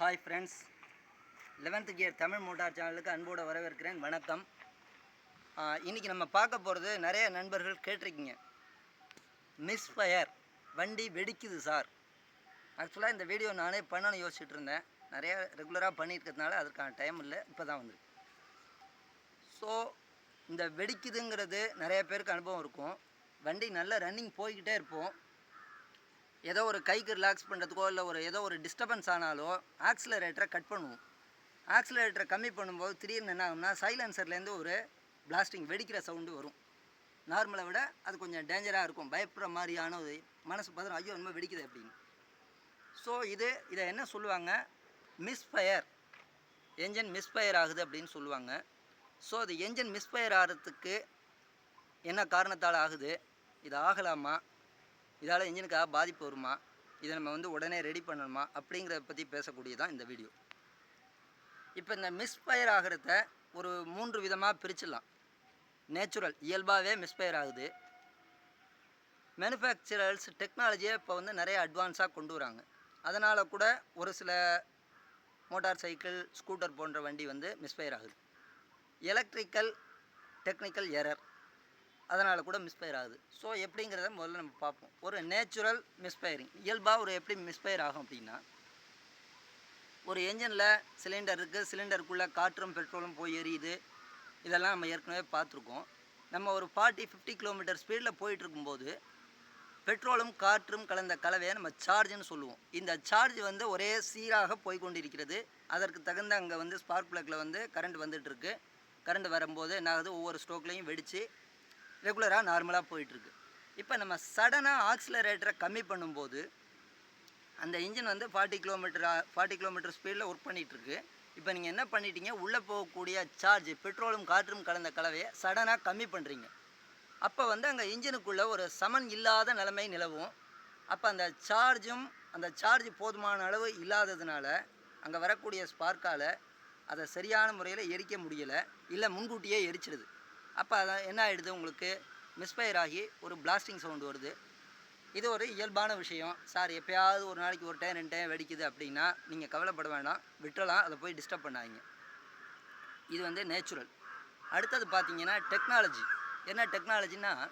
Hi friends eleventh gear Tamil motor சேனலுக்கு அன்போடு வரவேற்கிறேன். வணக்கம். இன்றைக்கி நம்ம பார்க்க போகிறது நிறைய நண்பர்கள் கேட்டிருக்கீங்க. மிஸ் ஃபயர் வண்டி வெடிக்குது சார் ஆக்சுவலாக இந்த வீடியோ நானே பண்ணணும்னு யோசிச்சுட்டு இருந்தேன். நிறைய ரெகுலராக பண்ணியிருக்கிறதுனால அதுக்கான டைம் இல்லை. இப்போ தான் வந்து ஸோ இந்த வெடிக்குதுங்கிறது நிறைய பேருக்கு அனுபவம் இருக்கும். வண்டி நல்ல ரன்னிங் போய்கிட்டே இருப்போம். ஏதோ ஒரு கைக்கு ரிலாக்ஸ் பண்ணுறதுக்கோ இல்லை ஒரு ஏதோ ஒரு டிஸ்டர்பன்ஸ் ஆனாலோ ஆக்சிலரேட்டரை கட் பண்ணுவோம். ஆக்சிலரேட்டரை கம்மி பண்ணும்போது திடீர்னு என்ன ஆகும்னா சைலன்சர்லேருந்து ஒரு பிளாஸ்டிங் வெடிக்கிற சவுண்டு வரும். நார்மலை விட அது கொஞ்சம் டேஞ்சராக இருக்கும். பயப்படுற மாதிரியான ஒரு மனசு பதறம் ஐயோ ரொம்ப வெடிக்குது அப்படின்னு. ஸோ இது இதை என்ன சொல்லுவாங்க? மிஸ்ஃபயர் என்ஜின் மிஸ்ஃபயர் ஆகுது அப்படின்னு சொல்லுவாங்க. ஸோ அது என்ஜின் மிஸ்ஃபயர் ஆகிறதுக்கு என்ன காரணத்தால் ஆகுது? இது ஆகலாமா? இதால் இன்ஜினுக்காக பாதிப்பு வருமா? இதை நம்ம வந்து உடனே ரெடி பண்ணணுமா? அப்படிங்கிறத பற்றி பேசக்கூடியதான் இந்த வீடியோ இப்போ இந்த மிஸ்ஃபயர் ஆகிறத ஒரு மூன்று விதமாக பிரிச்சிடலாம். நேச்சுரல் இயல்பாகவே மிஸ்ஃபயர் ஆகுது. மேனுஃபேக்சரர்ஸ் டெக்னாலஜியை இப்போ வந்து நிறைய அட்வான்ஸாக கொண்டு வராங்க. அதனால் கூட ஒரு சில மோட்டார் சைக்கிள் ஸ்கூட்டர் போன்ற வண்டி வந்து மிஸ்ஃபயர் ஆகுது. எலக்ட்ரிக்கல் டெக்னிக்கல் எரர் அதனால் கூட மிஸ்பயர் ஆகுது. ஸோ எப்படிங்கிறத முதல்ல நம்ம பார்ப்போம். ஒரு நேச்சுரல் மிஸ்பயரிங் இயல்பாக ஒரு எப்படி மிஸ்பயர் ஆகும் அப்படின்னா ஒரு என்ஜினில் சிலிண்டர் இருக்குது சிலிண்டருக்குள்ளே காற்றும் பெட்ரோலும் போய் எரியுது. இதெல்லாம் நம்ம ஏற்கனவே பார்த்துருக்கோம். நம்ம ஒரு ஃபார்ட்டி ஃபிஃப்டி கிலோமீட்டர் ஸ்பீடில் போயிட்டுருக்கும்போது பெட்ரோலும் காற்றும் கலந்த கலவையை நம்ம சார்ஜ்னு சொல்லுவோம். இந்த சார்ஜ் வந்து ஒரே சீராக போய் கொண்டிருக்கிறது அதற்கு தகுந்த அங்கே வந்து ஸ்பார்க் பிளக்கில் வந்து கரண்ட் வந்துட்டுருக்கு. கரண்ட் வரும்போது என்ன ஆகுது ஒவ்வொரு ஸ்ட்ரோக்லையும் வெடித்து ரெகுலராக நார்மலாக போயிட்டுருக்கு. இப்போ நம்ம சடனாக ஆக்சிலரேட்டரை கம்மி பண்ணும்போது அந்த இன்ஜின் வந்து ஃபார்ட்டி கிலோமீட்டர் ஃபார்ட்டி கிலோமீட்டர் ஸ்பீடில் ஒர்க் பண்ணிகிட்ருக்கு இப்போ நீங்கள் என்ன பண்ணிட்டீங்க? உள்ளே போகக்கூடிய சார்ஜ் பெட்ரோலும் காற்றும் கலந்த கலவையை சடனாக கம்மி பண்ணுறீங்க அப்போ வந்து அங்கே இன்ஜினுக்குள்ளே ஒரு சமன் இல்லாத நிலைமை நிலவும். அப்போ அந்த சார்ஜும் அந்த சார்ஜ் போதுமான அளவு இல்லாததுனால அங்கே வரக்கூடிய ஸ்பார்க்கால் அதை சரியான முறையில் எரிக்க முடியலை இல்லை முன்கூட்டியே எரிச்சிடுது அப்போ அதை என்ன ஆகிடுது உங்களுக்கு? மிஸ்ஃபயர் ஆகி ஒரு பிளாஸ்டிங் சவுண்டு வருது. இது ஒரு இயல்பான விஷயம். சார் எப்போயாவது ஒரு நாளைக்கு ஒரு டைம் ரெண்டு டைம் வெடிக்குது அப்படின்னா நீங்கள் கவலைப்பட வேண்டாம் விட்டுறலாம். அதை போய் டிஸ்டர்ப் பண்ணாதீங்க. இது வந்து நேச்சுரல் அடுத்தது பார்த்தீங்கன்னா டெக்னாலஜி என்ன டெக்னாலஜினா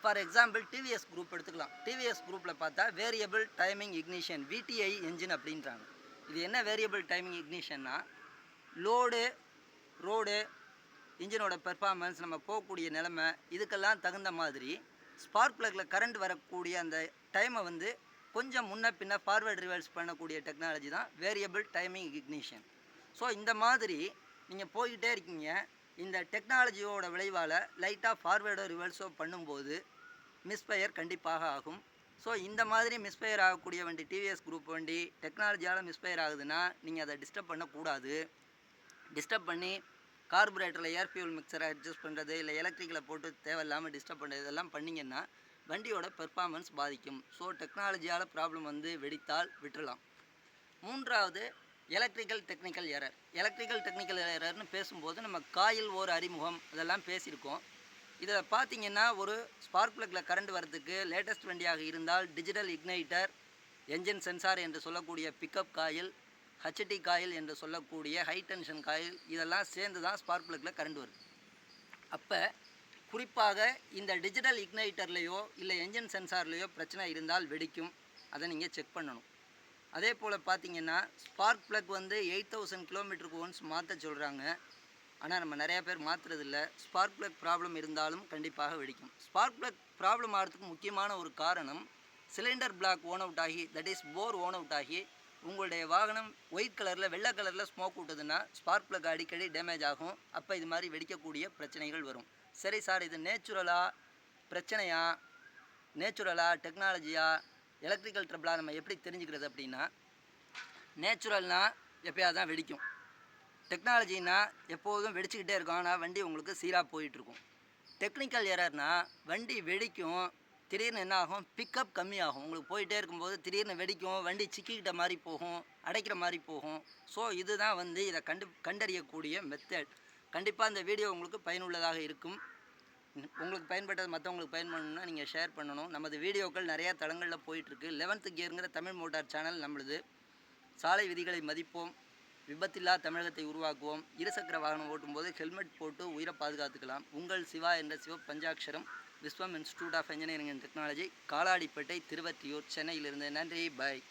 ஃபார் எக்ஸாம்பிள் டிவிஎஸ் குரூப் எடுத்துக்கலாம். டிவிஎஸ் குரூப்பில் பார்த்தா variable timing ignition VTI engine அப்படின்றாங்க. இது என்ன வேரியபிள் டைமிங் இக்னிஷன்னா லோடு ரோடு இன்ஜினோட பெர்ஃபார்மன்ஸ் நம்ம போகக்கூடிய நிலமை இதுக்கெல்லாம் தகுந்த மாதிரி ஸ்பார்க் ப்ளக்கில் கரண்ட் வரக்கூடிய அந்த டைமை வந்து கொஞ்சம் முன்ன பின்ன ஃபார்வேர்டு ரிவர்ஸ் பண்ணக்கூடிய டெக்னாலஜி தான் வேரியபிள் டைமிங் இக்னிஷன் ஸோ இந்த மாதிரி நீங்கள் போய்கிட்டே இருக்கீங்க. இந்த டெக்னாலஜியோட விளைவால் லைட்டாக ஃபார்வேர்டோ ரிவர்ஸோ பண்ணும்போது மிஸ்ஃபயர் கண்டிப்பாக ஆகும். ஸோ இந்த மாதிரி மிஸ்ஃபயர் ஆகக்கூடிய வண்டி டிவிஎஸ் குரூப் வண்டி டெக்னாலஜியால் மிஸ்ஃபயர் ஆகுதுன்னா நீங்கள் அதை டிஸ்டர்ப் பண்ணக்கூடாது. டிஸ்டர்ப் பண்ணி கார்பரேட்டரில் ஏர் ஃபியூல் மிக்சரை அட்ஜஸ்ட் பண்ணுறது இல்லை எலக்ட்ரிக்கில் போட்டு தேவையில்லாமல் டிஸ்டர்ப் பண்ணுறது இதெல்லாம் பண்ணிங்கன்னா வண்டியோட பெர்ஃபார்மன்ஸ் பாதிக்கும். ஸோ டெக்னாலஜியால் ப்ராப்ளம் வந்து வெடித்தால் விட்டுறலாம். மூன்றாவது electrical technical error electrical technical எரர்னு பேசும்போது நம்ம காயில் ஓர் அறிமுகம் இதெல்லாம் பேசியிருக்கோம். இதை பார்த்தீங்கன்னா ஒரு ஸ்பார்க் ப்ளக்கில் கரண்ட் வரதுக்கு லேட்டஸ்ட் வண்டியாக இருந்தால் டிஜிட்டல் இக்னைட்டர் என்ஜின் சென்சார் என்று சொல்லக்கூடிய பிக்கப் காயில் ஹச்டி காயில் என்று சொல்லக்கூடிய ஹை டென்ஷன் காயில் இதெல்லாம் சேர்ந்து தான் ஸ்பார்க் ப்ளக்கில் கரண்ட் வருது. அப்போ குறிப்பாக இந்த டிஜிட்டல் இக்னைட்டர்லேயோ இல்லை என்ஜின் சென்சார்லேயோ பிரச்சனை இருந்தால் வெடிக்கும். அதை நீங்கள் செக் பண்ணணும். அதே போல் பார்த்தீங்கன்னா ஸ்பார்க் ப்ளக் வந்து எயிட் தௌசண்ட் கிலோமீட்டருக்கு ஒன்ஸ் மாற்ற சொல்கிறாங்க ஆனால் நம்ம நிறையா பேர் மாற்றுறதில்ல ஸ்பார்க் ப்ளக் ப்ராப்ளம் இருந்தாலும் கண்டிப்பாக வெடிக்கும். ஸ்பார்க் ப்ளக் ப்ராப்ளம் ஆகிறதுக்கு முக்கியமான ஒரு காரணம் சிலிண்டர் பிளாக் ஓன் அவுட் ஆகி that is bore worn out ஆகி உங்களுடைய வாகனம் ஒயிட் கலரில் வெள்ளை கலரில் ஸ்மோக் விட்டதுன்னா ஸ்பார்க் ப்ளக் அடிக்கடி டேமேஜ் ஆகும். அப்போ இது மாதிரி வெடிக்கக்கூடிய பிரச்சனைகள் வரும். சரி சார் இது நேச்சுரலாக பிரச்சனையா நேச்சுரலாக டெக்னாலஜியா எலக்ட்ரிக்கல் ட்ரபிளாக நம்ம எப்படி தெரிஞ்சுக்கிறது அப்படின்னா நேச்சுரல்னால் எப்பயாவது தான் வெடிக்கும். டெக்னாலஜினா எப்போதும் வெடிச்சுக்கிட்டே இருக்கும். ஆனால் வண்டி உங்களுக்கு சீராக போயிட்டுருக்கும் டெக்னிக்கல் எரர்னால் வண்டி வெடிக்கும். திடீர்னு என்ன ஆகும் பிக்கப் கம்மியாகும். உங்களுக்கு போயிட்டே இருக்கும்போது திடீர்னு வெடிக்கும். வண்டி சிக்கிக்கிட்ட மாதிரி போகும். அடைக்கிற மாதிரி போகும். ஸோ இதுதான் வந்து இதை கண்டு கண்டறியக்கூடிய மெத்தட் கண்டிப்பாக இந்த வீடியோ உங்களுக்கு பயனுள்ளதாக இருக்கும். உங்களுக்கு பயன்பட்டது மற்றவங்களுக்கு பயன்படணும்னா நீங்கள் ஷேர் பண்ணணும். நமது வீடியோக்கள் நிறையா தளங்களில் போயிட்டுருக்கு லெவன்த்து கியருங்கிற தமிழ் மோட்டார் சேனல் நம்மளுது. சாலை விதிகளை மதிப்போம். விபத்தில்லா தமிழகத்தை உருவாக்குவோம். இருசக்கர வாகனம் ஓட்டும்போது ஹெல்மெட் போட்டு உயிரை பாதுகாத்துக்கலாம். உங்கள் சிவா என்ற Siva Panchatcharam Viswam institute of engineering and technology Kaladipet Tiruvottiyur சென்னையிலிருந்து. நன்றி. பை.